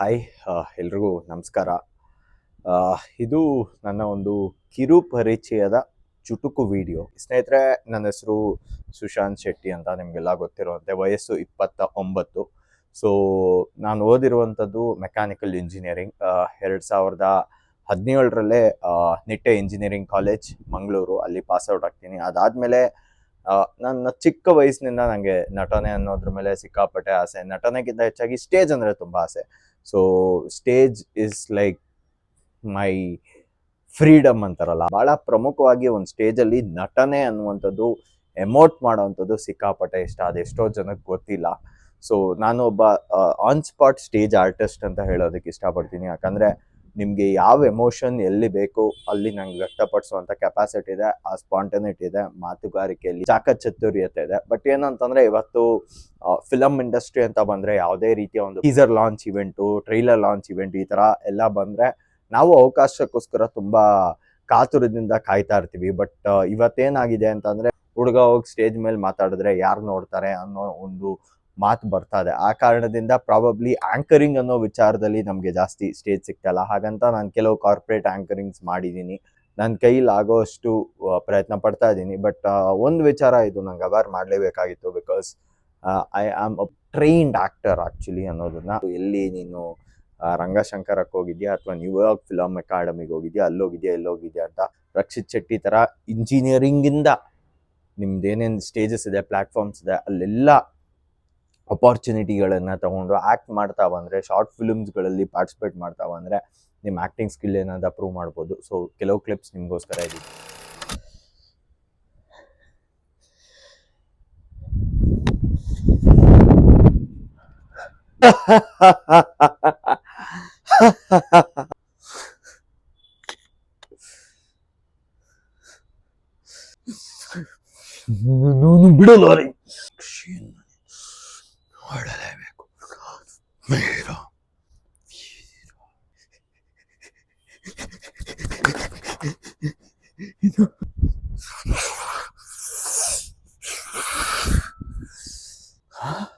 Hi ಎಲ್ರಿಗೂ ನಮಸ್ಕಾರ. ಇದು ನನ್ನ ಒಂದು ಕಿರು ಪರಿಚಯದ ಚುಟುಕು ವಿಡಿಯೋ. ಸ್ನೇಹಿತರೆ, ನನ್ನ ಹೆಸರು ಸುಶಾಂತ್ ಶೆಟ್ಟಿ ಅಂತ ನಿಮಗೆಲ್ಲ ಗೊತ್ತಿರುವಂತೆ, ವಯಸ್ಸು ಇಪ್ಪತ್ತ ಒಂಬತ್ತು ಸೊ, ನಾನು ಓದಿರುವಂಥದ್ದು ಮೆಕ್ಯಾನಿಕಲ್ ಇಂಜಿನಿಯರಿಂಗ್. ಎರಡು ಸಾವಿರದ ಹದಿನೇಳರಲ್ಲೇ ನಿಟ್ಟೆ ಇಂಜಿನಿಯರಿಂಗ್ ಕಾಲೇಜ್ ಮಂಗಳೂರು, ಅಲ್ಲಿ ಪಾಸ್ಔಟ್ ಆಗ್ತೀನಿ. ಅದಾದಮೇಲೆ ನನ್ನ ಚಿಕ್ಕ ವಯಸ್ಸಿನಿಂದ ನನಗೆ ನಟನೆ ಅನ್ನೋದ್ರ ಮೇಲೆ ಸಿಕ್ಕಾಪಟ್ಟೆ ಆಸೆ. ನಟನೆಗಿಂತ ಹೆಚ್ಚಾಗಿ ಸ್ಟೇಜ್ ಅಂದರೆ ತುಂಬ ಆಸೆ. So stage is like my freedom ಅಂತಾರಲ್ಲ. ಬಹಳ ಪ್ರಮುಖವಾಗಿ ಒಂದು ಸ್ಟೇಜಲ್ಲಿ ನಟನೆ ಅನ್ನುವಂಥದ್ದು ಎಮೋಟ್ ಮಾಡೋವಂಥದ್ದು ಸಿಕ್ಕಾಪಟ್ಟೆ ಇಷ್ಟ. ಅದೆಷ್ಟೋ ಜನಕ್ಕೆ ಗೊತ್ತಿಲ್ಲ. ಸೊ ನಾನು ಒಬ್ಬ ಆನ್ ಸ್ಪಾಟ್ ಸ್ಟೇಜ್ ಆರ್ಟಿಸ್ಟ್ ಅಂತ ಹೇಳೋದಕ್ಕೆ ಇಷ್ಟಪಡ್ತೀನಿ. ಯಾಕಂದರೆ ನಿಮಗೆ ಯಾವ ಎಮೋಷನ್ ಎಲ್ಲಿ ಬೇಕು ಅಲ್ಲಿ ನಂಗೆ ವ್ಯಕ್ತಪಡಿಸುವಂಥ ಕೆಪಾಸಿಟಿ ಇದೆ, ಆ ಸ್ಪಾಂಟನಿಟಿ ಇದೆ, ಮಾತುಗಾರಿಕೆಯಲ್ಲಿ ಚಾಕಚತುರ್ಯತೆ ಇದೆ. ಬಟ್ ಏನಂತಂದ್ರೆ ಇವತ್ತು ಫಿಲಮ್ ಇಂಡಸ್ಟ್ರಿ ಅಂತ ಬಂದ್ರೆ ಯಾವುದೇ ರೀತಿಯ ಒಂದು teaser launch event trailer launch event ಈ ತರ ಎಲ್ಲ ಬಂದ್ರೆ ನಾವು ಅವಕಾಶಕ್ಕೋಸ್ಕರ ತುಂಬಾ ಕಾತುರದಿಂದ ಕಾಯ್ತಾ ಇರ್ತೀವಿ. ಬಟ್ ಇವತ್ತೇನಾಗಿದೆ ಅಂತಂದ್ರೆ ಹುಡುಗ ಹೋಗಿ ಸ್ಟೇಜ್ ಮೇಲೆ ಮಾತಾಡಿದ್ರೆ ಯಾರು ನೋಡ್ತಾರೆ ಅನ್ನೋ ಒಂದು ಮಾತು ಬರ್ತಾ ಇದೆ. ಆ ಕಾರಣದಿಂದ ಪ್ರಾಬಬ್ಲಿ ಆಂಕರಿಂಗ್ ಅನ್ನೋ ವಿಚಾರದಲ್ಲಿ ನಮಗೆ ಜಾಸ್ತಿ ಸ್ಟೇಜ್ ಸಿಗ್ತಲ್ಲ ಹಾಗಂತ ನಾನು ಕೆಲವು ಕಾರ್ಪೊರೇಟ್ ಆಂಕರಿಂಗ್ಸ್ ಮಾಡಿದ್ದೀನಿ. ನನ್ನ ಕೈಲಿ ಆಗೋಷ್ಟು ಪ್ರಯತ್ನ ಪಡ್ತಾ ಇದ್ದೀನಿ. ಬಟ್ ಒಂದು ವಿಚಾರ ಇದು ನಂಗೆ aware ಮಾಡಲೇಬೇಕಾಗಿತ್ತು because I am a trained actor actually ಅನ್ನೋದನ್ನ. ಎಲ್ಲಿ ನೀನು ರಂಗಶಂಕರಕ್ಕೆ ಹೋಗಿದ್ಯಾ ಅಥವಾ ನ್ಯೂಯಾರ್ಕ್ ಫಿಲಮ್ ಅಕಾಡೆಮಿಗೆ ಹೋಗಿದ್ಯಾ ಅಲ್ಲಿ ಹೋಗಿದ್ಯಾ? ಎಲ್ಲಿ ಹೋಗಿದ್ಯಾ ಅಂತ ರಕ್ಷಿತ್ ಶೆಟ್ಟಿ ಥರ ಇಂಜಿನಿಯರಿಂಗಿಂದ ನಿಮ್ದೇನೇನು ಸ್ಟೇಜಸ್ ಇದೆ ಪ್ಲ್ಯಾಟ್ಫಾರ್ಮ್ಸ್ ಇದೆ, ಅಲ್ಲೆಲ್ಲ ಅಪಾರ್ಚುನಿಟಿಗಳನ್ನು ತಗೊಂಡು ಆ್ಯಕ್ಟ್ ಮಾಡ್ತಾ ಬಂದರೆ ಶಾರ್ಟ್ ಫಿಲ್ಮ್ಸ್ಗಳಲ್ಲಿ ಪಾರ್ಟಿಸಿಪೇಟ್ ಮಾಡ್ತಾ ಬಂದರೆ ನಿಮ್ಮ ಆ್ಯಕ್ಟಿಂಗ್ ಸ್ಕಿಲ್ ಏನಾದ್ರು ಪ್ರೂವ್ ಮಾಡ್ಬೋದು. ಸೊ ಕೆಲವು ಕ್ಲಿಪ್ಸ್ ನಿಮಗೋಸ್ಕರ ಇದೆ ನಾನು ಬಿಡಲ್ಲ Oralemek. Mira. Mira. Huh?